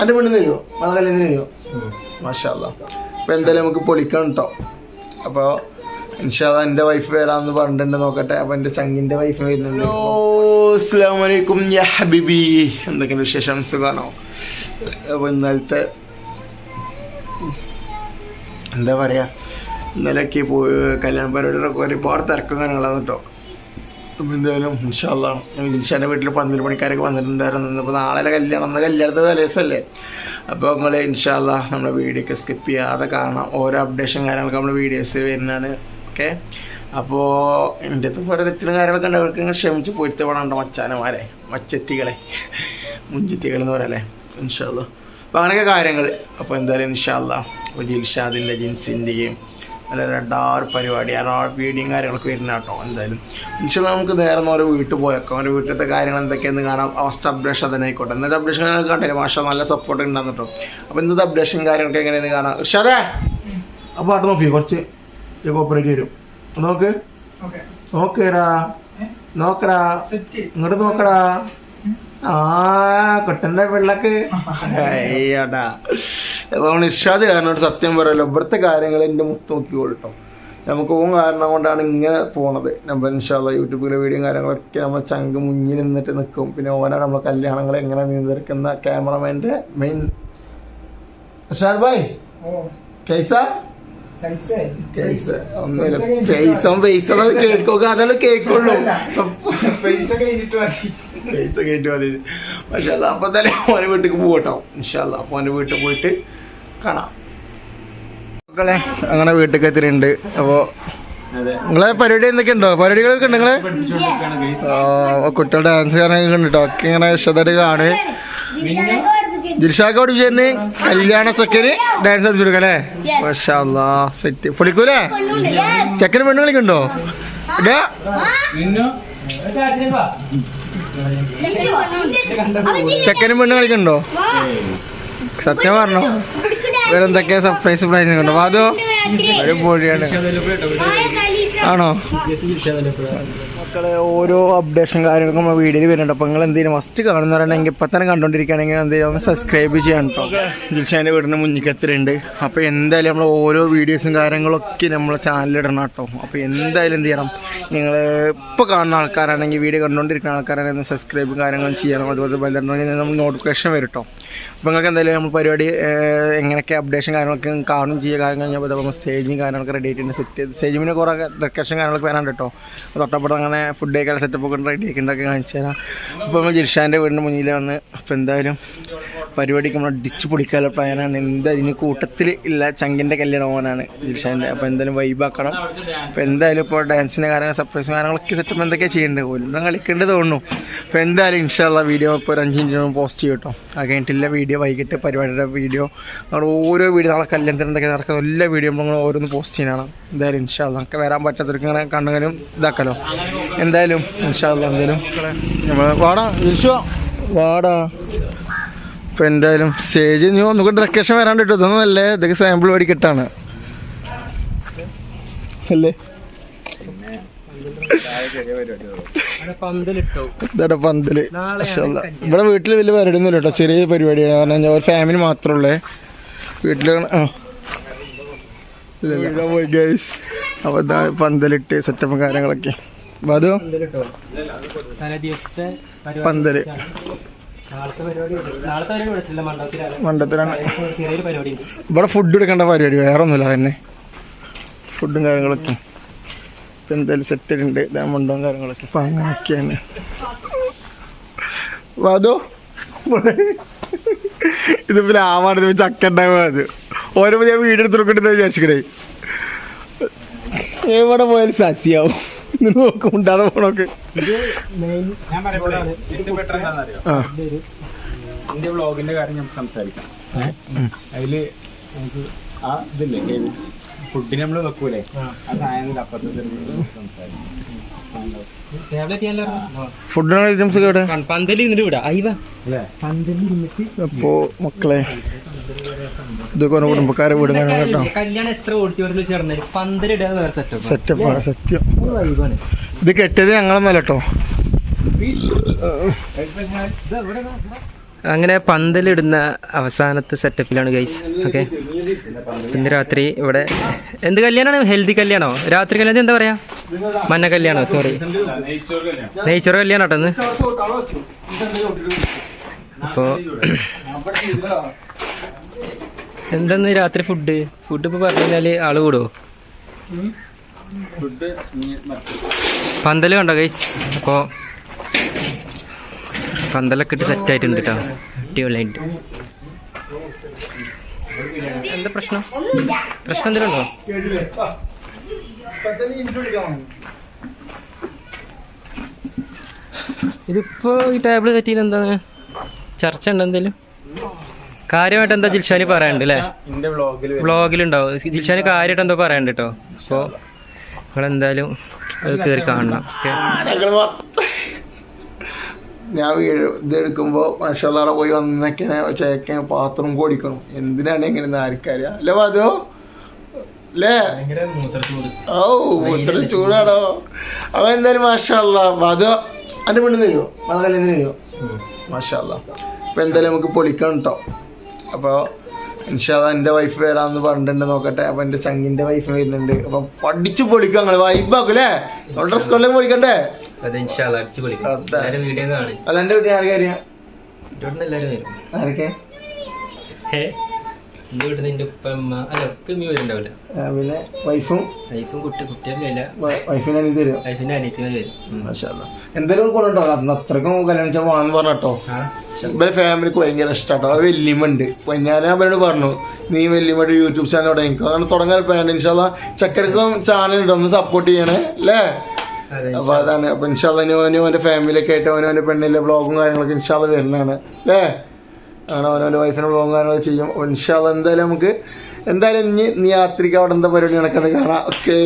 എന്റെ പെണ്ണ് തരുമോ അത് കല്യാണം തരുമോ മാഷാല്ല അപ്പോൾ എന്തായാലും നമുക്ക് പൊളിക്കണം കേട്ടോ അപ്പോൾ ഇൻഷാല്ല എന്റെ വൈഫ് വരാമെന്ന് പറഞ്ഞിട്ടുണ്ട് നോക്കട്ടെ. അപ്പോൾ എന്റെ ചങ്ങിന്റെ വൈഫ് വരുന്നുണ്ട്. അസ്സാം യാ ഹബീബി. എന്തൊക്കെയാണ് വിശേഷം? സുഖാണോ? അപ്പോൾ ഇന്നലത്തെ എന്താ പറയുക ഇന്നലെയൊക്കെ പോയി കല്യാണ പരിപാടികളൊക്കെ ഒരുപാട് തിരക്കും കാര്യങ്ങളാണ് കേട്ടോ എന്തായാലും. ഇൻഷാല്ലാണ് ജിൽഷാന്റെ വീട്ടിൽ പന്ത്രണ്ട് മണിക്കാരൊക്കെ വന്നിട്ടുണ്ടായിരുന്നു. അപ്പോൾ നാളെ കല്യാണം. അന്ന് കല്യാണത്തെ തലേസല്ലേ? അപ്പോൾ നിങ്ങൾ ഇൻഷാല്ല നമ്മുടെ വീഡിയോ ഒക്കെ സ്കിപ്പ് ചെയ്യാതെ കാണാം. ഓരോ അപ്ഡേഷൻ കാര്യങ്ങളൊക്കെ നമ്മൾ വീഡിയോസ് വരുന്നതാണ്. ഓക്കെ അപ്പോൾ എന്റെ അടുത്ത് ഓരോ തെറ്റിലും കാര്യങ്ങളൊക്കെ ഉണ്ട്. അവർക്ക് ഇങ്ങനെ ക്ഷമിച്ച് പൊരുത്ത വേണമുണ്ടോ മച്ചാനമാരെ മച്ചെത്തികളെ. മുഞ്ചെത്തികൾ എന്ന് പറയല്ലേ ഇൻഷാല്ല അപ്പോൾ അങ്ങനെയൊക്കെ കാര്യങ്ങൾ അപ്പോൾ എന്തായാലും ഇൻഷാല്ല അപ്പോൾ ജിൽഷാദിന്റെ ജിൻസിന്റെയും നല്ല രണ്ടാറ് പരിപാടി. ആ വീഡിയോയും കാര്യങ്ങളൊക്കെ വരുന്ന കേട്ടോ എന്തായാലും. പക്ഷേ നമുക്ക് നേരെ ഓരോ വീട്ടിൽ പോയേക്കാം. ഓരോ വീട്ടിലത്തെ കാര്യങ്ങൾ എന്തൊക്കെയെന്ന് കാണാം. അവസ്ഥ അപ്ഡേഷൻ തന്നെ ആയിക്കോട്ടെ. ഇന്നത്തെ അപ്ഡേഷൻ കാട്ടില്ല മാഷ നല്ല സപ്പോർട്ട് ഉണ്ടാകും കേട്ടോ. അപ്പോൾ ഇന്നത്തെ അപ്ഡേഷൻ കാര്യങ്ങളൊക്കെ എങ്ങനെയെന്ന് കാണാം. പക്ഷേ അതെ അപ്പോൾ പാട്ട് നോക്കി. കുറച്ച് കോപ്പറേറ്റ് വരും. നോക്ക്. നോക്കടാ. നോക്കടാ. ഇങ്ങോട്ട് നോക്കടാ. ആ കൊട്ടന്റെ വെള്ളക്ക് അയ്യടാ. അപ്പൊ ഇർഷാദ് കാരണം സത്യം പറയല്ലോ ഇവിടുത്തെ കാര്യങ്ങൾ എന്റെ മുത്ത് നോക്കിക്കോളട്ടോ നമുക്ക് ഓൻ കാരണം കൊണ്ടാണ് ഇങ്ങനെ പോണത്. നമ്മൾ ഇൻഷാല്ല യൂട്യൂബിലെ വീഡിയോ കാര്യങ്ങളൊക്കെ നമ്മൾ ചങ്ക് മുന്നിൽ നിന്നിട്ട് നിൽക്കും പിന്നെ ഓനാണ് നമ്മളെ കല്യാണങ്ങൾ എങ്ങനെ നിയന്ത്രിക്കുന്ന ക്യാമറമാന്റെ മെയിൻ നിഷാദ് ഭായ്. കൈസ? ഒന്നുമില്ല. പൈസ പൈസ കേൾക്കുക അതല്ല കേൾക്കുള്ളൂ. പൈസ കഴിഞ്ഞിട്ട് പൈസ കേട്ടു മതി പക്ഷെ അത് അപ്പൊ തന്നെ മോനെ വീട്ടിലേക്ക് പോകട്ടോ ഇൻഷാല്ല മോനെ വീട്ടിൽ പോയിട്ട് കാണാം. മക്കളെ അങ്ങനെ വീട്ടിലേക്ക് എത്തിയിട്ടുണ്ട്. അപ്പോൾ നിങ്ങളെ പരിപാടി എന്തൊക്കെ ഉണ്ടോ പരിപാടികളൊക്കെ ഉണ്ട് നിങ്ങളെ? കുട്ടികളുടെ ഡാൻസ് കാര്യങ്ങളൊക്കെ ഉണ്ട്? കേട്ടോ ഒക്കെ ഇങ്ങനെ ഇഷ്ടത്തോടെ കാണ്. ജിൽഷാക്ക് പഠിപ്പിച്ചു കല്യാണ ചെക്കന് ഡാൻസ് കളിച്ചു കൊടുക്കാം അല്ലേ മാഷാ സെറ്റ് പൊളിക്കൂലേ ചെക്കന് പെണ്ണ് കളിക്കുന്നുണ്ടോ? ഇടാ ചെക്കനും പെണ്ണ് കളിക്കണ്ടോ? സത്യം പറഞ്ഞോ. വേറെന്തൊക്കെയാ സർപ്രൈസ് കണ്ടോ അതോ. ഒരു പൊഴിയാണ് ആണോ? മക്കളെ ഓരോ അപ്ഡേഷൻ കാര്യങ്ങളൊക്കെ നമ്മൾ വീഡിയോയിൽ വരുന്നുണ്ട്. അപ്പോൾ നിങ്ങൾ എന്തെങ്കിലും മസ്റ്റ് കാണുന്നവരാണെങ്കിൽ ഇപ്പം തന്നെ കണ്ടുകൊണ്ടിരിക്കുകയാണെങ്കിൽ എന്തെങ്കിലും ഒന്ന് സബ്സ്ക്രൈബ് ചെയ്യണം കേട്ടോ ജിൽഷാന്റെ വീടിന് മുന്നിക്കത്തിലുണ്ട് അപ്പോൾ എന്തായാലും നമ്മൾ ഓരോ വീഡിയോസും കാര്യങ്ങളൊക്കെ നമ്മളെ ചാനലിടണം കേട്ടോ അപ്പോൾ എന്തായാലും എന്ത് ചെയ്യണം? നിങ്ങൾ ഇപ്പോൾ കാണുന്ന ആൾക്കാരാണെങ്കിൽ വീഡിയോ കണ്ടുകൊണ്ടിരിക്കുന്ന ആൾക്കാരാണെങ്കിൽ സബ്സ്ക്രൈബും കാര്യങ്ങളും ചെയ്യണം. അതുപോലെ ബന്ധപ്പെട്ട് നമ്മൾ നോട്ടിഫിക്കേഷൻ വരും കേട്ടോ അപ്പോൾ നിങ്ങൾക്ക് എന്തായാലും നമ്മൾ പരിപാടി എങ്ങനെയൊക്കെ അപ്ഡേഷൻ കാര്യങ്ങളൊക്കെ കാണും ചെയ്യുക കാര്യം കഴിഞ്ഞാൽ നമ്മൾ സ്റ്റേജും കാര്യങ്ങളൊക്കെ റെഡി ആയിട്ട് സെറ്റ് ചെയ്ത് സ്റ്റേജിന് കുറേ ഡെക്കറേഷൻ കാര്യങ്ങളൊക്കെ വരാനുണ്ട് കേട്ടോ തൊട്ടപ്പുറം അങ്ങനെ ഫുഡ് ഒക്കെ സെറ്റപ്പ് ഒക്കെ റെഡി ആക്കിണ്ടൊക്കെ കാണിച്ചു തരാം അപ്പോൾ നമ്മൾ ജിർഷാന്റെ വീടിന്റെ മുന്നിൽ വന്ന് അപ്പോൾ എന്തായാലും പരിപാടിക്ക് നമ്മൾ ഡിച്ച് പൊളിക്കാനുള്ള പ്ലാനാണ് എന്തായാലും ഇനി കൂട്ടത്തിൽ ഇല്ല ചങ്കിന്റെ കല്യാണം ഓനാണ് ജിഷാന്റെ. അപ്പോൾ എന്തായാലും വൈബാക്കണം അപ്പോൾ എന്തായാലും ഇപ്പോൾ ഡാൻസിന്റെ കാര്യങ്ങൾ സർപ്രൈസും കാര്യങ്ങളൊക്കെ സെറ്റപ്പ് എന്തൊക്കെയാണ് ചെയ്യേണ്ടത് ഒന്നും കളിക്കേണ്ടത് തോന്നുന്നു. അപ്പോൾ എന്തായാലും ഇൻഷാല്ല വീഡിയോ ഇപ്പോൾ ഒരു അഞ്ച് മിനിറ്റ് പോസ്റ്റ് ചെയ്യും കേട്ടോ അത് കഴിഞ്ഞിട്ടില്ല വീഡിയോ വൈകിട്ട് പരിപാടിയുടെ വീഡിയോ നമ്മൾ ഓരോ വീഡിയോ നാളെ കല്യാണത്തിനുണ്ടൊക്കെ നടക്കുന്ന എല്ലാ വീഡിയോ നമ്മൾ ഓരോന്ന് പോസ്റ്റ് ചെയ്യണം എന്തായാലും ഇൻഷാല്ല നമുക്ക് വരാൻ പറ്റാത്തവർക്ക് ഇങ്ങനെ കണ്ടെങ്കിലും ഇതാക്കലോ. എന്തായാലും ഇൻഷാല്ല എന്തായാലും. നമ്മൾ വാടാ ഇൻഷോ വാടാ. ഇപ്പം എന്തായാലും സ്റ്റേജ് നീ ഒന്നുകൊണ്ട് ലൊക്കേഷൻ വരാണ്ട് കിട്ടും ഇതൊന്നും അല്ലേ? ഇതൊക്കെ സാമ്പിൾ മേടിക്കട്ടാണ്. അല്ലേ? പന്തൽ. ഇവിടെ വീട്ടിൽ വലിയ പരിപാടി കേട്ടോ ചെറിയ പരിപാടിയാണ്. കാരണം ഞാൻ ഒരു ഫാമിലി മാത്രമുള്ളേ വീട്ടിൽ ആ. പോയി ഗൈസ് അപ്പോൾ ഇതാ പന്തലിട്ട് സെറ്റപ്പും കാര്യങ്ങളൊക്കെ. അപ്പോൾ അതോ പന്തൽ. ഉണ്ട്. ഇവിടെ ഫുഡ് എടുക്കേണ്ട പരിപാടി വേറെ ഒന്നുമില്ല തന്നെ ഫുഡും കാര്യങ്ങളൊക്കെ. ഇപ്പം എന്തായാലും സെറ്റ് ഉണ്ട്. മണ്ടവും കാര്യങ്ങളൊക്കെ. അപ്പം അങ്ങനെയൊക്കെയാണ് അതോ ഇത് ഇത് ചക്ക ഉണ്ടാവുക അത്. ഓരോ ഞാൻ വീടെടുത്ത് കൊടുക്കണ്ടെന്ന് വിചാരിച്ചിട്ടേ എവിടെ പോയാലും സസ്യാവും. നോക്കും ഉണ്ടാതെ പോണൊക്കെ. എന്റെ വ്ളോഗിന്റെ കാര്യം ഞാൻ സംസാരിക്കാം. അതിൽ നമുക്ക് ആ ഇതില്ലേ ഫുഡിന് നമ്മൾ വെക്കൂലേ? ആ. സാധനത്തിൽ അപ്പുറത്തെ ഫുഡിനുള്ള ഐറ്റംസ് അപ്പോ മക്കളെ ഇതൊക്കെ കുടുംബക്കാരെ വീടും കേട്ടോ. കല്യാണം എത്ര ഓഡിറ്റോറിയത്തിൽ ചേർന്നാലും പന്തലിടാൻ വേറെ സെറ്റപ്പ്. സെറ്റപ്പാണ് സത്യം. ഇത് കെട്ടിയത് ഞങ്ങളൊന്നല്ല കേട്ടോ. അങ്ങനെ പന്തലിടുന്ന അവസാനത്തെ സെറ്റപ്പിലാണ് ഗൈസ് ഓക്കെ ഇന്ന് രാത്രി ഇവിടെ എന്ത് കല്യാണമാണ്? ഹെൽത്തി കല്യാണോ? രാത്രി കല്യാണം എന്താ പറയാ? മന്ന കല്യാണോ? സോറി നെയ്ച്ചോറ് കല്യാണം കേട്ടോ ഇന്ന്? അപ്പോ എന്താന്ന് രാത്രി ഫുഡ് ഫുഡ് ഇപ്പൊ പറഞ്ഞു കഴിഞ്ഞാൽ ആൾ കൂടുവോ? പന്തൽ കണ്ടോ ഗൈസ് അപ്പോ പന്തലൊക്കെ ഇട്ട് സെറ്റ് ആയിട്ടുണ്ട് കേട്ടോ അടിപൊളിയായിട്ട്. എന്താ പ്രശ്നം? പ്രശ്നം എന്തെങ്കിലും ഉണ്ടോ? ഇതിപ്പോ ഈ ടേബിൾ സെറ്റ് ചെയ്യുന്ന എന്താണ്? ചർച്ച ഉണ്ടോ എന്തേലും? കാര്യമായിട്ട് എന്താ ജിൽഷാനി പറയാനുണ്ട് അല്ലേ വ്ളോഗിലുണ്ടാവും ജിൽഷാനി കാര്യമായിട്ട് എന്തോ പറയാനുണ്ട് കേട്ടോ അപ്പോൾ നിങ്ങളെന്തായാലും അത് കയറി കാണണം. ഞാൻ വീട് ഇത് എടുക്കുമ്പോ മഷാലാടെ പോയി വന്നൊക്കെ ചേക്കൻ പാത്രം കൊടിക്കണം എന്തിനാണ് ഇങ്ങനെ ആർക്കറിയാം അല്ലേ അതോ അല്ലേ? ഓ മൂത്ര ചൂടാണോ അവ എന്തായാലും മാഷല്ല അതോ അന്റെ പെണ്ണ് തരുമോ മകളെന്ന് തരുമോ മാഷല്ല അപ്പൊ എന്തായാലും നമുക്ക് പൊളിക്കണം കേട്ടോ അപ്പൊ ഇൻഷാല്ല എന്റെ വൈഫ് വരാന്ന് പറഞ്ഞിട്ടുണ്ട് നോക്കട്ടെ. അപ്പൊ എന്റെ ചങ്ങിന്റെ വൈഫ് വരുന്നുണ്ട്. അപ്പൊ പഠിച്ചു പൊളിക്കാം നിങ്ങൾ വൈബാക്കും അല്ലേ? ഡ്രസ് കൊല്ലം പൊളിക്കണ്ടേ? അല്ല എന്റെ വീട്ടിൽ ആർക്കും അറിയാം ആരൊക്കെ? എന്റെ വീട്ടിൽ നിന്റെ ഉപ്പ അമ്മ അല്ല ഉപ്പ അമ്മ വരുന്നുണ്ടാവില്ല. പിന്നെ വൈഫും? വൈഫും കുട്ടി കുട്ടിയൊന്നും വൈഫിനെ വൈഫിന്റെ അനിയത്തിമാര് വരും? അന്ന് അത്രക്കും കല്യാണം വെച്ചാൽ പറഞ്ഞോ ഇവരെ ഫാമിലിക്ക് ഭയങ്കര ഇഷ്ടമാട്ടോ അത് വല്യമ്മണ്ട് അപ്പൊ ഞാൻ അവരോട് പറഞ്ഞു നീ വല്യമ്മയുടെ യൂട്യൂബ് ചാനൽ തുടങ്ങി. അങ്ങനെ തുടങ്ങാൻ പ്ലാൻ ഇൻഷാല്ല ചക്കരക്കും ചാനൽ ഉണ്ട്. ഒന്ന് സപ്പോർട്ട് ചെയ്യണേ. അല്ലേ? അപ്പൊ അതാണ്. അപ്പൊ ഇൻഷാല്ല ഇനി അവന്റെ ഫാമിലിയൊക്കെ ആയിട്ട് ഓനും ഓന്റെ പെണ്ണിന്റെ ബ്ലോഗും കാര്യങ്ങളൊക്കെ ഇൻഷാല്ല വരുന്നതാണ്. അല്ലേ? അങ്ങനെ ഓനോന്റെ വൈഫിനെ ബ്ലോഗും കാര്യങ്ങളൊക്കെ ചെയ്യും. അപ്പൊ ഇൻഷാല്ല എന്തായാലും നമുക്ക് എന്തായാലും ഇനി നീ യാത്രിക്ക് അവിടെ എന്താ പരിപാടി നടക്കുന്നത് കാണാം. ഓക്കേ